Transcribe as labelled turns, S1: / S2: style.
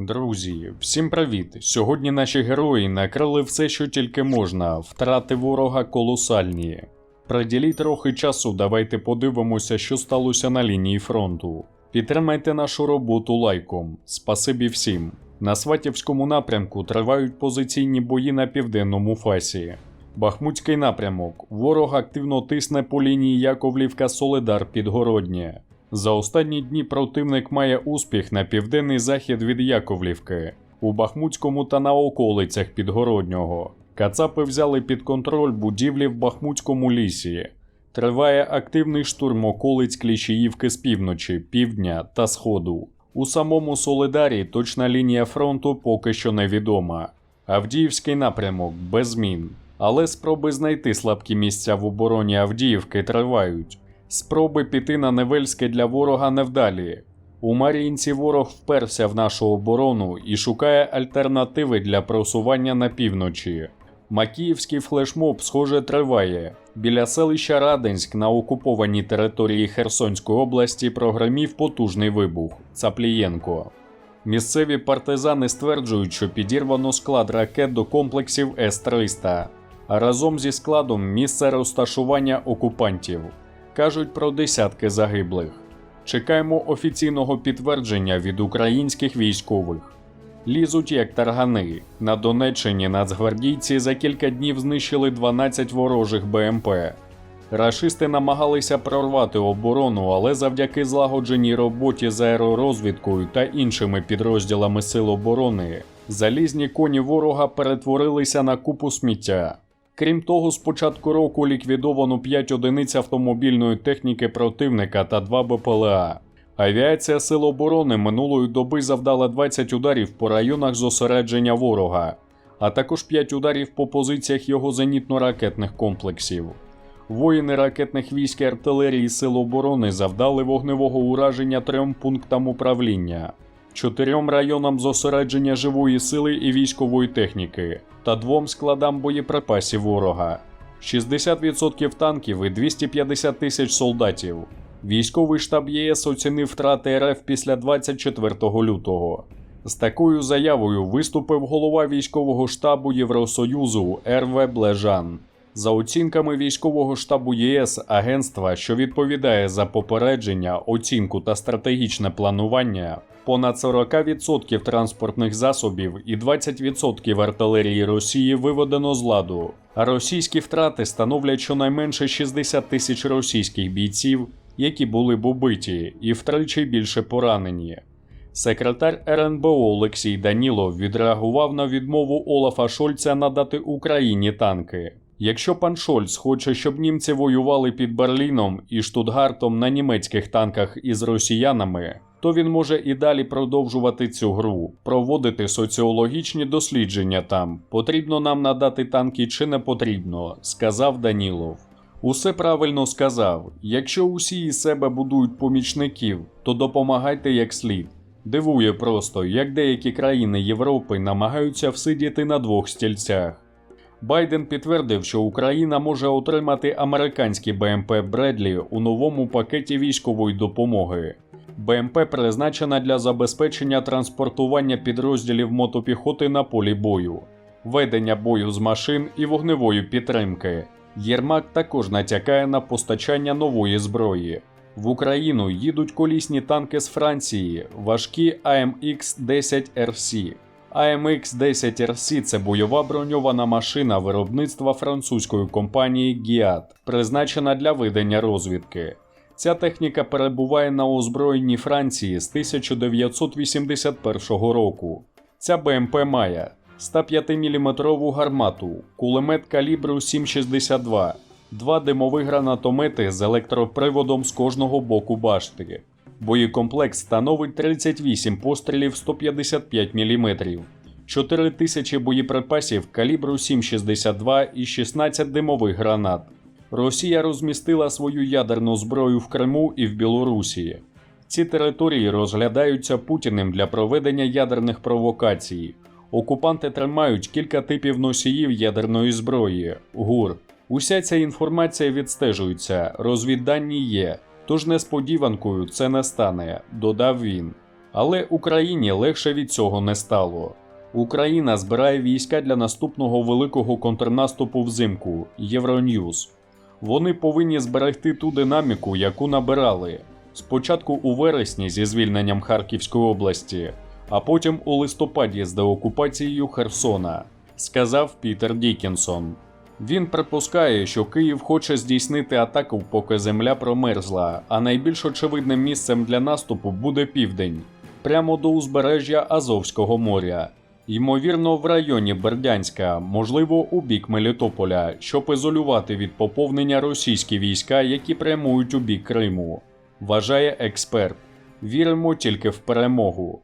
S1: Друзі, всім привіт! Сьогодні наші герої накрили все, що тільки можна, втрати ворога колосальні. Приділіть трохи часу, давайте подивимося, що сталося на лінії фронту. Підтримайте нашу роботу лайком. Спасибі всім. На Сватівському напрямку тривають позиційні бої на південному фасі. Бахмутський напрямок. Ворог активно тисне по лінії Яковлівка Солидар Підгороднє. За останні дні противник має успіх на південний захід від Яковлівки, у Бахмутському та на околицях Підгороднього. Кацапи взяли під контроль будівлі в Бахмутському лісі. Триває активний штурм околиць Кліщіївки з півночі, півдня та сходу. У самому Солидарі точна лінія фронту поки що невідома. Авдіївський напрямок без змін. Але спроби знайти слабкі місця в обороні Авдіївки тривають. Спроби піти на Невельське для ворога невдалі. У Мар'їнці ворог вперся в нашу оборону і шукає альтернативи для просування на півночі. Макіївський флешмоб, схоже, триває. Біля селища Раденськ на окупованій території Херсонської області прогремів потужний вибух Цаплієнко. Місцеві партизани стверджують, що підірвано склад ракет до комплексів С-300, а разом зі складом місце розташування окупантів. Кажуть про десятки загиблих. Чекаємо офіційного підтвердження від українських військових. Лізуть як таргани. На Донеччині нацгвардійці за кілька днів знищили 12 ворожих БМП. Рашисти намагалися прорвати оборону, але завдяки злагодженій роботі з аеророзвідкою та іншими підрозділами Сил оборони залізні коні ворога перетворилися на купу сміття. Крім того, з початку року ліквідовано 5 одиниць автомобільної техніки противника та 2 БПЛА. Авіація Сил оборони минулої доби завдала 20 ударів по районах зосередження ворога, а також 5 ударів по позиціях його зенітно-ракетних комплексів. Воїни ракетних військ і артилерії Сил оборони завдали вогневого ураження трьом пунктам управління, чотирьом районам зосередження живої сили і військової техніки та двом складам боєприпасів ворога, 60% танків і 250 тисяч солдатів. Військовий штаб ЄС оцінив втрати РФ після 24 лютого. З такою заявою виступив голова військового штабу Євросоюзу РВ Блежан. За оцінками військового штабу ЄС, агентства, що відповідає за попередження, оцінку та стратегічне планування, понад 40% транспортних засобів і 20% артилерії Росії виведено з ладу. А російські втрати становлять щонайменше 60 тисяч російських бійців, які були б убиті, і втричі більше поранені. Секретар РНБО Олексій Данілов відреагував на відмову Олафа Шольца надати Україні танки. Якщо пан Шольц хоче, щоб німці воювали під Берліном і Штутгартом на німецьких танках із росіянами, то він може і далі продовжувати цю гру, проводити соціологічні дослідження там. Потрібно нам надати танки чи не потрібно, сказав Данілов. Усе правильно сказав. Якщо усі із себе будують помічників, то допомагайте як слід. Дивує просто, як деякі країни Європи намагаються всидіти на двох стільцях. Байден підтвердив, що Україна може отримати американські БМП Бредлі у новому пакеті військової допомоги. БМП призначена для забезпечення транспортування підрозділів мотопіхоти на полі бою, ведення бою з машин і вогневої підтримки. Єрмак також натякає на постачання нової зброї. В Україну їдуть колісні танки з Франції, важкі AMX-10 RC. AMX-10 RC – це бойова броньована машина виробництва французької компанії GIAT, призначена для видання розвідки. Ця техніка перебуває на озброєнні Франції з 1981 року. Ця БМП має 105-мм гармату, кулемет калібру 7,62, два димові гранатомети з електроприводом з кожного боку башти. Боєкомплекс становить 38 пострілів 155 мм, 4 тисячі боєприпасів калібру 7,62 і 16 димових гранат. Росія розмістила свою ядерну зброю в Криму і в Білорусі. Ці території розглядаються Путіним для проведення ядерних провокацій. Окупанти тримають кілька типів носіїв ядерної зброї ГУР. Уся ця інформація відстежується, розвіддані є, тож несподіванкою це не стане, додав він. Але Україні легше від цього не стало. Україна збирає війська для наступного великого контрнаступу взимку Євроньюз. Вони повинні зберегти ту динаміку, яку набирали. Спочатку у вересні зі звільненням Харківської області, а потім у листопаді з деокупацією Херсона, сказав Пітер Дікінсон. Він припускає, що Київ хоче здійснити атаку, поки земля промерзла, а найбільш очевидним місцем для наступу буде південь, прямо до узбережжя Азовського моря. Ймовірно, в районі Бердянська, можливо, у бік Мелітополя, щоб ізолювати від поповнення російські війська, які прямують у бік Криму. Вважає експерт. Віримо тільки в перемогу.